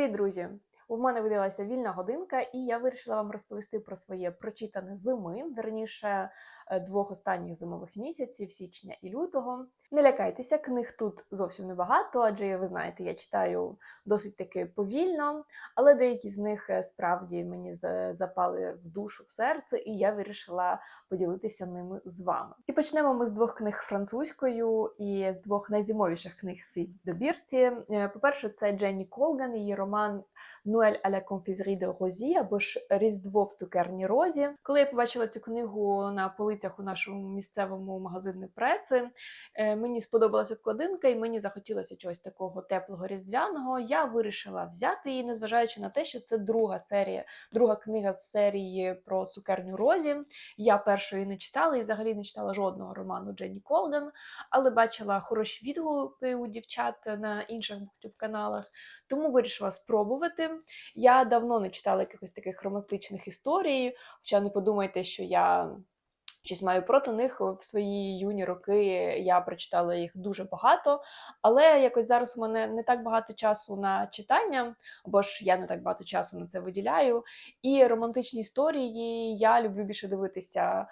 Привіт, друзі! У мене видалася вільна годинка, і я вирішила вам розповісти про своє прочитане зими, верніше двох останніх зимових місяців січня і лютого. Не лякайтеся, книг тут зовсім небагато, адже ви знаєте, я читаю досить таки повільно, але деякі з них е, справді мені запали в душу, в серце, і я вирішила поділитися ними з вами. І почнемо ми з двох книг французькою і з двох найзимовіших книг в цій добірці. Е, По-перше, це Дженні Колган, її роман Нуель la confiserie de Розі або ж Різдво в цукерній розі. Коли я побачила цю книгу на полицях у нашому місцевому магазині преси, е, мені сподобалася обкладинка, і мені захотілося чогось такого теплого різдвяного. Я вирішила взяти її, незважаючи на те, що це друга серія, друга книга з серії про цукерню розі. Я першої не читала і взагалі не читала жодного роману Дженні Колган, але бачила хороші відгуки у дівчат на інших каналах, тому вирішила спробувати. Я давно не читала якихось таких романтичних історій, хоча не подумайте, що я щось маю проти них. В свої юні роки я прочитала їх дуже багато, але якось зараз у мене не так багато часу на читання, бо ж я не так багато часу на це виділяю. І романтичні історії я люблю більше дивитися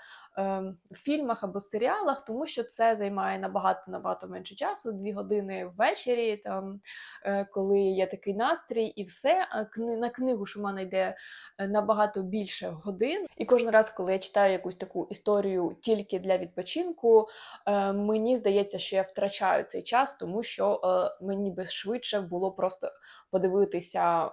в фільмах або серіалах, тому що це займає набагато набагато менше часу, дві години ввечері, там е, коли є такий настрій, і все. На книгу мене йде е, набагато більше годин. І кожен раз, коли я читаю якусь таку історію тільки для відпочинку, е, мені здається, що я втрачаю цей час, тому що мені би швидше було просто подивитися.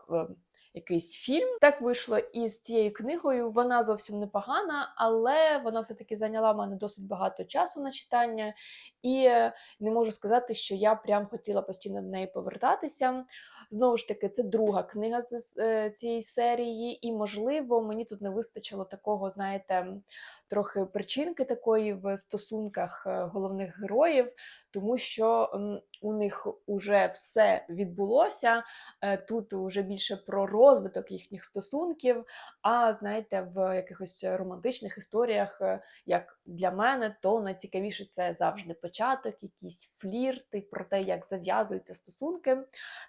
Якийсь фільм так вийшло і з цією книгою. Вона зовсім непогана, але вона все-таки зайняла в мене досить багато часу на читання, і е, не можу сказати, що я прям хотіла постійно до неї повертатися. Знову ж таки, це друга книга з е, цієї серії, і, можливо, мені тут не вистачило такого, знаєте, трохи причинки такої в стосунках е, головних героїв, тому що у них уже все відбулося. Е, Тут вже більше про розвиток їхніх стосунків. А знаєте, в якихось романтичних історіях, е, як для мене, то найцікавіше це завжди початок, якісь флірти, про те, як зав'язуються стосунки.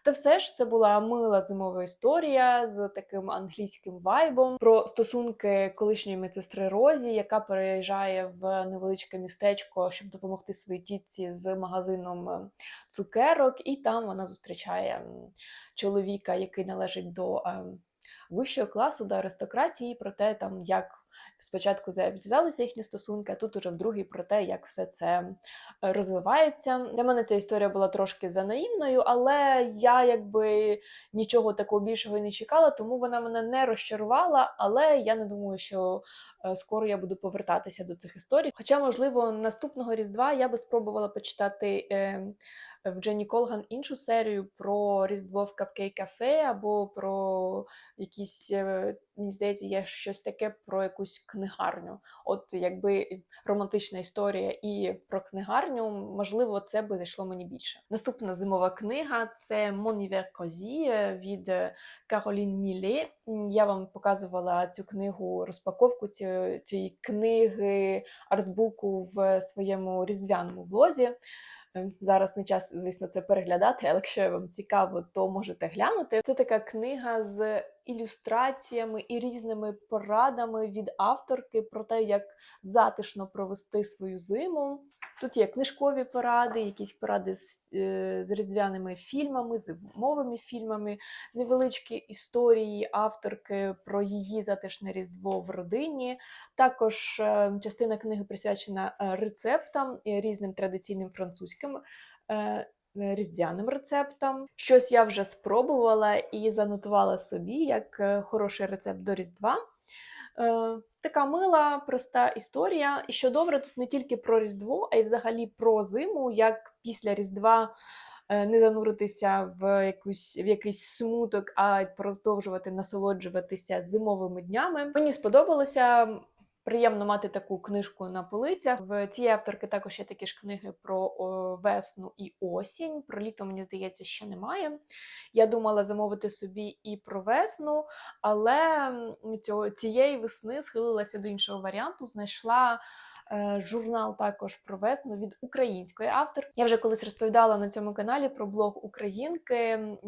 Та все ж це була мила зимова історія з таким англійським вайбом про стосунки колишньої медсестри Розі, яка переїжджає в невеличке містечко, щоб допомогти своїй тітці з магазином е, цукерок, і там вона зустрічає чоловіка, який належить до е, вищого класу, до аристократії, про те, там як. Спочатку зав'язалися їхні стосунки, а тут уже в другій про те, як все це розвивається. Для мене ця історія була трошки занаївною, але я якби нічого такого більшого не чекала, тому вона мене не розчарувала. Але я не думаю, що скоро я буду повертатися до цих історій. Хоча, можливо, наступного різдва я би спробувала почитати. Е, в Дженні Колган іншу серію про Різдво в Капкей Кафе або про якісь, е, мені здається, є щось таке про якусь книгарню. От якби романтична історія і про книгарню, можливо, це би зайшло мені більше. Наступна зимова книга це cosy е, від е, Каролін Міле. Я вам показувала цю книгу, розпаковку цієї, цієї книги, артбуку в своєму різдвяному влозі. Е, Зараз не час, звісно, це переглядати, але якщо вам цікаво, то можете глянути. Це така книга з ілюстраціями і різними порадами від авторки про те, як затишно провести свою зиму. Тут є книжкові поради, якісь поради з, е, з різдвяними фільмами, з мовими фільмами, невеличкі історії авторки про її затишне різдво в родині. Також е, частина книги присвячена е, рецептам різним традиційним французьким. Різдвяним рецептам. Щось я вже спробувала і занотувала собі як хороший рецепт до Різдва. Е, така мила, проста історія. І що добре, тут не тільки про Різдво, а й взагалі про зиму, як після Різдва е, не зануритися в, якусь, в якийсь смуток, а продовжувати насолоджуватися зимовими днями. Мені сподобалося. Приємно мати таку книжку на полицях. В цієї авторки також є такі ж книги про весну і осінь. Про літо, мені здається, ще немає. Я думала замовити собі і про весну, але цього, цієї весни схилилася до іншого варіанту. Знайшла Журнал також про весну від української автор. Я вже колись розповідала на цьому каналі про блог Українки. Е,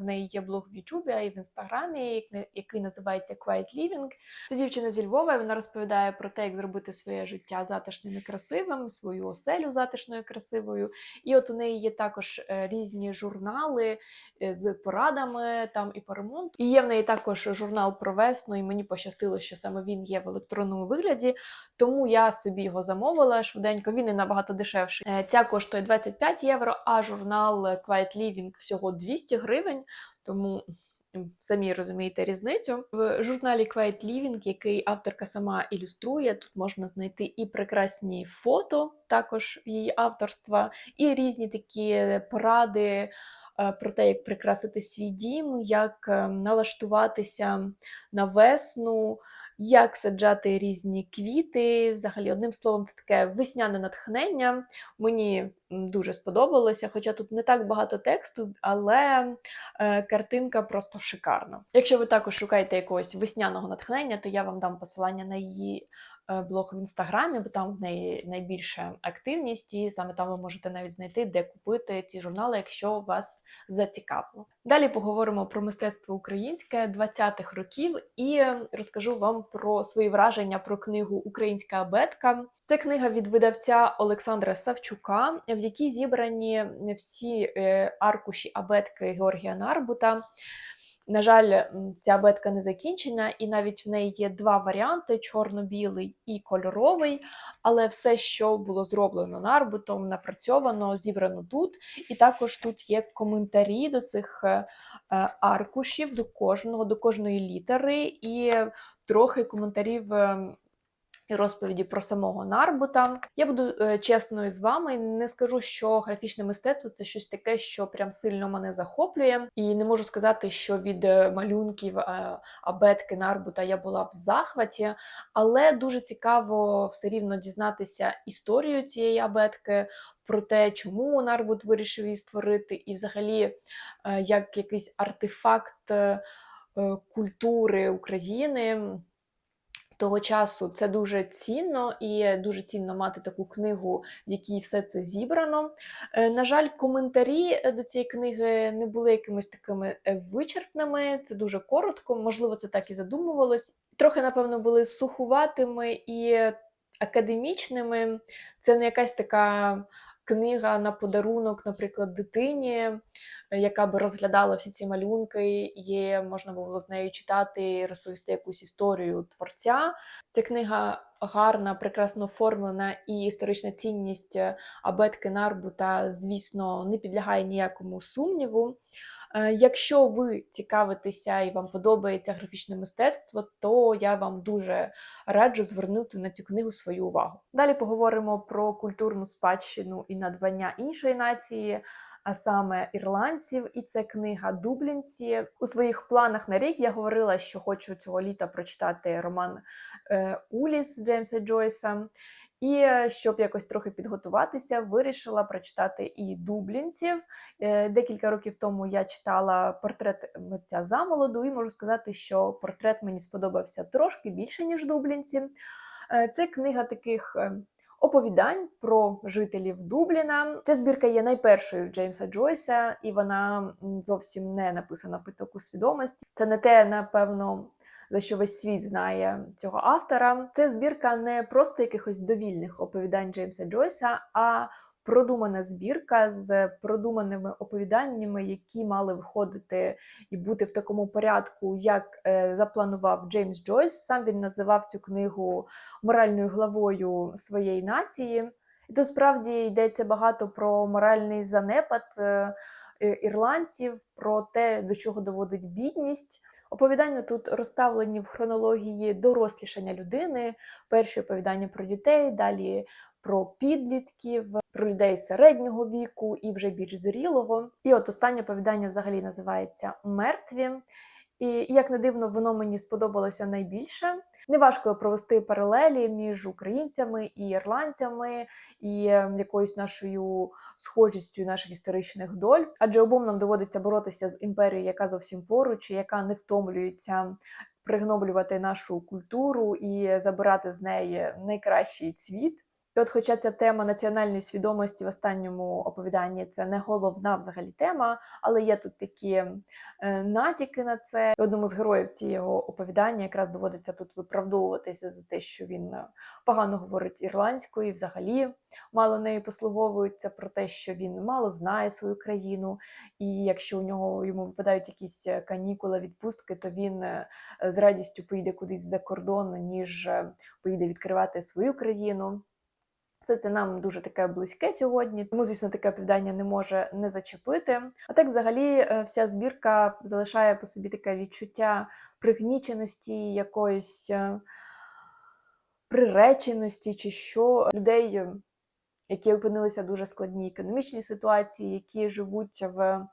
В неї є блог в Ютубі й в інстаграмі, який називається Quiet Living. Це дівчина зі Львова. і Вона розповідає про те, як зробити своє життя затишним і красивим, свою оселю затишною і красивою. І от у неї є також е, різні журнали е, з порадами там і по ремонту. І є в неї також журнал про весну, і мені пощастило, що саме він є в електронному вигляді. Тому я собі його замовила швиденько. Він і набагато дешевший. Е, Ця коштує 25 євро, а журнал Quiet Living всього 200 гривень. Тому самі розумієте різницю. В журналі Quiet Living, який авторка сама ілюструє, тут можна знайти і прекрасні фото, також її авторства, і різні такі поради е, про те, як прикрасити свій дім, як е, налаштуватися на весну, як саджати різні квіти. Взагалі, одним словом, це таке весняне натхнення. Мені дуже сподобалося, хоча тут не так багато тексту, але е, картинка просто шикарна. Якщо ви також шукаєте якогось весняного натхнення, то я вам дам посилання на її блог в інстаграмі, бо там в неї найбільша активність, і саме там ви можете навіть знайти, де купити ці журнали, якщо вас зацікавило. Далі поговоримо про мистецтво українське 20-х років і розкажу вам про свої враження про книгу Українська абетка. Це книга від видавця Олександра Савчука, в якій зібрані всі е, аркуші абетки Георгія Нарбута. На жаль, ця абетка не закінчена, і навіть в неї є два варіанти: чорно-білий і кольоровий. Але все, що було зроблено нарбутом, напрацьовано, зібрано тут. І також тут є коментарі до цих е, е, аркушів, до кожного, до кожної літери, і трохи коментарів. І розповіді про самого Нарбута. Я буду е, чесною з вами. Не скажу, що графічне мистецтво це щось таке, що прям сильно мене захоплює. І не можу сказати, що від е, малюнків е, абетки Нарбута я була в захваті, але дуже цікаво все рівно дізнатися історію цієї абетки, про те, чому Нарбут вирішив її створити, і взагалі як якийсь артефакт культури України. Того часу це дуже цінно і дуже цінно мати таку книгу, в якій все це зібрано. Е, На жаль, коментарі е, до цієї книги не були якимись такими е, вичерпними. Це дуже коротко, можливо, це так і задумувалось. Трохи, напевно, були сухуватими і академічними. Це не якась така книга на подарунок, наприклад, дитині, яка би розглядала всі ці малюнки, і можна було з нею читати, розповісти якусь історію творця. Ця книга гарна, прекрасно оформлена, і історична цінність е, абетки Нарбута, звісно, не підлягає ніякому сумніву. Е, Якщо ви цікавитеся і вам подобається графічне мистецтво, то я вам дуже раджу звернути на цю книгу свою увагу. Далі поговоримо про культурну спадщину і надбання іншої нації, а саме ірландців. І це книга Дублінці. У своїх планах на рік я говорила, що хочу цього літа прочитати роман е, Уліс Джеймса Джойса. І е, щоб якось трохи підготуватися, вирішила прочитати і дублінців. Е, Декілька років тому я читала портрет митця замолоду, і можу сказати, що портрет мені сподобався трошки більше, ніж дублінці. Це книга таких оповідань про жителів Дубліна. Ця збірка є найпершою Джеймса Джойса, і вона зовсім не написана в потоку свідомості. Це не те, напевно, за що весь світ знає цього автора. Це збірка не просто якихось довільних оповідань Джеймса Джойса, а продумана збірка з продуманими оповіданнями, які мали виходити і бути в такому порядку, як е, запланував Джеймс Джойс. Сам він називав цю книгу моральною главою своєї нації. І тут справді йдеться багато про моральний занепад е, ірландців, про те, до чого доводить бідність. Оповідання тут розставлені в хронології дорослішання людини. Перші оповідання про дітей, далі про підлітків, про людей середнього віку і вже більш зрілого. І от останнє оповідання взагалі називається Мертві. І як не дивно, воно мені сподобалося найбільше. Неважко провести паралелі між українцями і ірландцями, і е, якоюсь нашою схожістю наших історичних доль. Адже обом нам доводиться боротися з імперією, яка зовсім поруч, яка не втомлюється пригноблювати нашу культуру і забирати з неї найкращий цвіт. От, хоча ця тема національної свідомості в останньому оповіданні це не головна взагалі тема, але є тут такі е, натяки на це. І одному з героїв цього оповідання якраз доводиться тут виправдовуватися за те, що він е, погано говорить ірландською, і взагалі мало нею послуговується про те, що він мало знає свою країну, і якщо у нього йому випадають якісь е, канікули, відпустки, то він з радістю поїде кудись за кордон, ніж поїде відкривати свою країну. Все це нам дуже таке близьке сьогодні, тому, звісно, таке оповідання не може не зачепити. А так, взагалі, е, вся збірка залишає по собі таке відчуття пригніченості, якоїсь е, приреченості, чи що людей, які опинилися в дуже складній економічній ситуації, які живуть в,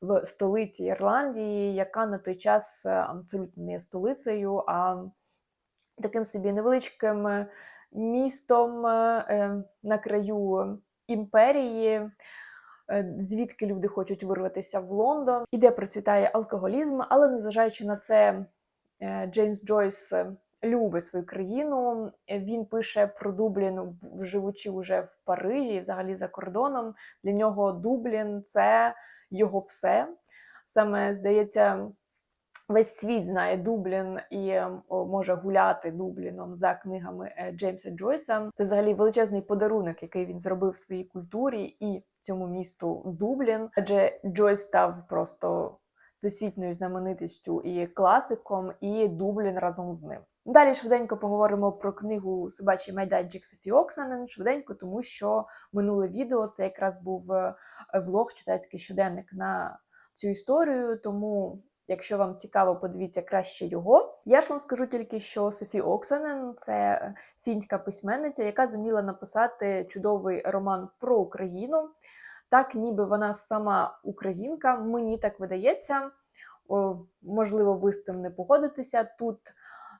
в столиці Ірландії, яка на той час е, абсолютно не є столицею, а таким собі невеличким містом е, е, на краю імперії. е, Звідки люди хочуть вирватися в Лондон, і де процвітає алкоголізм, але незважаючи на це, Джеймс Джойс любить свою країну. Він пише про Дублін, живучи вже в Парижі, взагалі за кордоном. Для нього Дублін це його все. Саме здається, весь світ знає Дублін і ем, може гуляти Дубліном за книгами е, Джеймса Джойса. Це взагалі величезний подарунок, який він зробив своїй культурі і цьому місту Дублін. Адже Джойс став просто всесвітньою знаменитістю і класиком, і Дублін разом з ним. Далі швиденько поговоримо про книгу Собачий майданчик Софі Оксанен. Швиденько, тому що минуле відео це якраз був е, влог, читацький щоденник на цю історію. Тому, якщо вам цікаво, подивіться краще його. Я ж вам скажу тільки, що Софі Оксанен це е, фінська письменниця, яка зуміла написати чудовий роман про Україну. Так, ніби вона сама українка, мені так видається. Можливо, ви з цим не погодитеся. Тут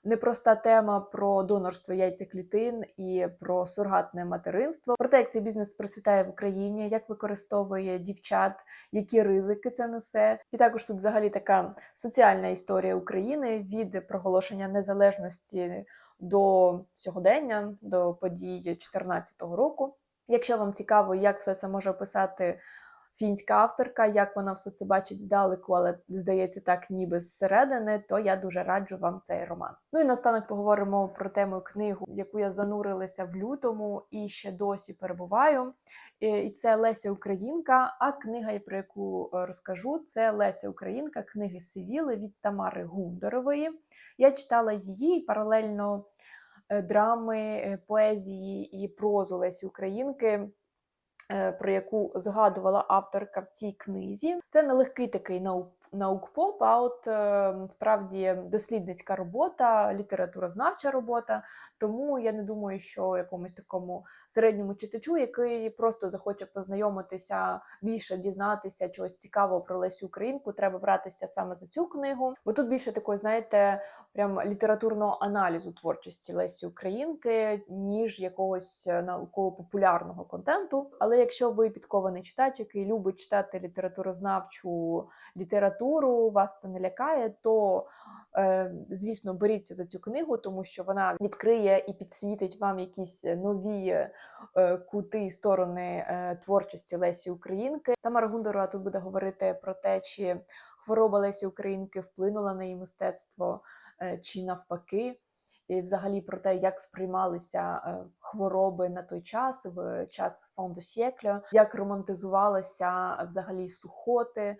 непроста тема про донорство яйцеклітин і про сургатне материнство, про те, як цей бізнес процвітає в Україні, як використовує дівчат, які ризики це несе. І також тут взагалі така соціальна історія України від проголошення незалежності до сьогодення, до подій 2014 року. Якщо вам цікаво, як все це може описати фінська авторка, як вона все це бачить здалеку, але здається так, ніби зсередини, то я дуже раджу вам цей роман. Ну і настанок поговоримо про тему книгу, яку я занурилася в лютому і ще досі перебуваю. І це Леся Українка. А книга, про яку е, розкажу, це Леся Українка, книги Сивіли від Тамари Гундорової. Я читала її паралельно е, драми, е, поезії і прозу Лесі Українки про яку згадувала авторка в цій книзі. Це не легкий такий наук. Наукпоп, а от е, справді дослідницька робота, літературознавча робота. Тому я не думаю, що якомусь такому середньому читачу, який просто захоче познайомитися, більше дізнатися чогось цікавого про Лесю Українку, треба братися саме за цю книгу. Бо тут більше такої, знаєте, прям літературного аналізу творчості Лесі Українки, ніж якогось е, науково-популярного контенту. Але якщо ви підкований читач, який любить читати літературознавчу літературу, вас це не лякає, то е, звісно беріться за цю книгу, тому що вона відкриє і підсвітить вам якісь нові е, кути і сторони е, творчості Лесі Українки. Тамара Гундорова тут буде говорити про те, чи хвороба Лесі Українки вплинула на її мистецтво, е, чи навпаки. І взагалі про те, як сприймалися е, хвороби на той час, в час фонду Сєкля, як романтизувалися взагалі сухоти, е,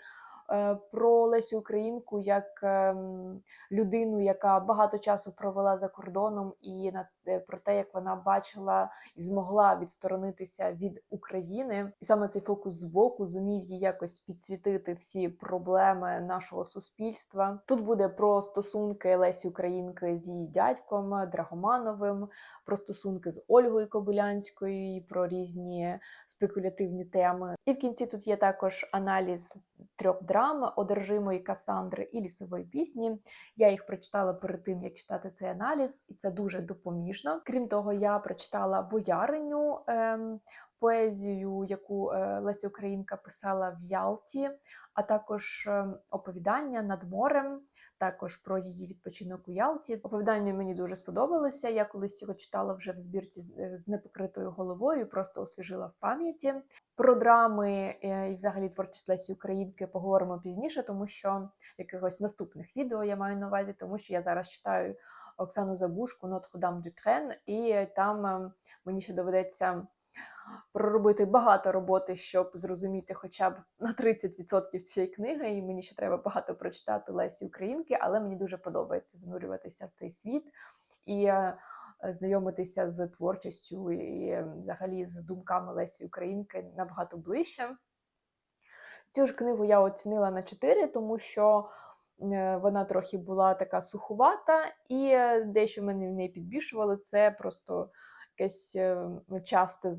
про Лесю Українку як ем, людину, яка багато часу провела за кордоном, і е, про те, як вона бачила і змогла відсторонитися від України, і саме цей фокус збоку зумів їй якось підсвітити всі проблеми нашого суспільства. Тут буде про стосунки Лесі Українки з її дядьком Драгомановим, про стосунки з Ольгою Кобилянською, про різні спекулятивні теми. І в кінці тут є також аналіз трьох драм одержимої Касандри і лісової пісні. Я їх прочитала перед тим, як читати цей аналіз, і це дуже допоміжно. Крім того, я прочитала бояриню ем, поезію, яку е, Леся Українка писала в Ялті, а також е, оповідання над морем. Також про її відпочинок у Ялті. Оповідання мені дуже сподобалося. Я колись його читала вже в збірці з- е, непокритою головою, просто освіжила в пам'яті. Про драми е, і взагалі творчість Лесі Українки поговоримо пізніше, тому що якихось наступних відео я маю на увазі, тому що я зараз читаю Оксану Забушку Нотр-Дам Дюкрен, і там е, мені ще доведеться проробити багато роботи, щоб зрозуміти хоча б на 30% цієї книги. І мені ще треба багато прочитати Лесі Українки, але мені дуже подобається занурюватися в цей світ і е, знайомитися з творчістю і взагалі з думками Лесі Українки набагато ближче. Цю ж книгу я оцінила на 4, тому що е, вона трохи була така сухувата, і е, дещо мене в неї підбільшувало. Це просто якесь е, часте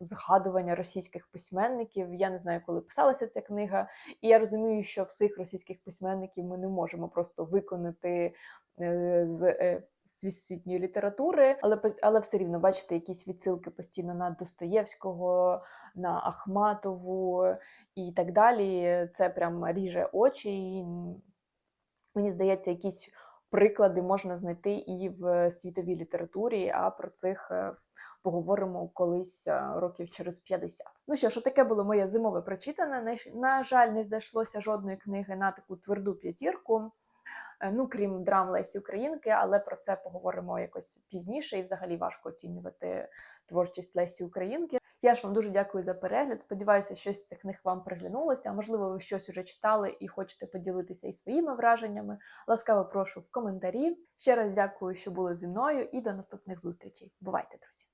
згадування російських письменників. Я не знаю, коли писалася ця книга, і я розумію, що всіх російських письменників ми не можемо просто виконати е, з е, світньої літератури, але але все рівно бачите якісь відсилки постійно на Достоєвського, на Ахматову і так далі. Це прям ріже очі. І мені здається, якісь приклади можна знайти і в світовій літературі, а про цих е, поговоримо колись е, років через 50. Ну що ж, таке було моє зимове прочитане. На жаль, не знайшлося жодної книги на таку тверду п'ятірку. Е, Ну, крім драм Лесі Українки, але про це поговоримо якось пізніше, і взагалі важко оцінювати творчість Лесі Українки. Я ж вам дуже дякую за перегляд. Сподіваюся, щось з цих книг вам приглянулося. Можливо, ви щось уже читали і хочете поділитися і своїми враженнями. Ласкаво прошу в коментарі. Ще раз дякую, що були зі мною, і до наступних зустрічей. Бувайте, друзі!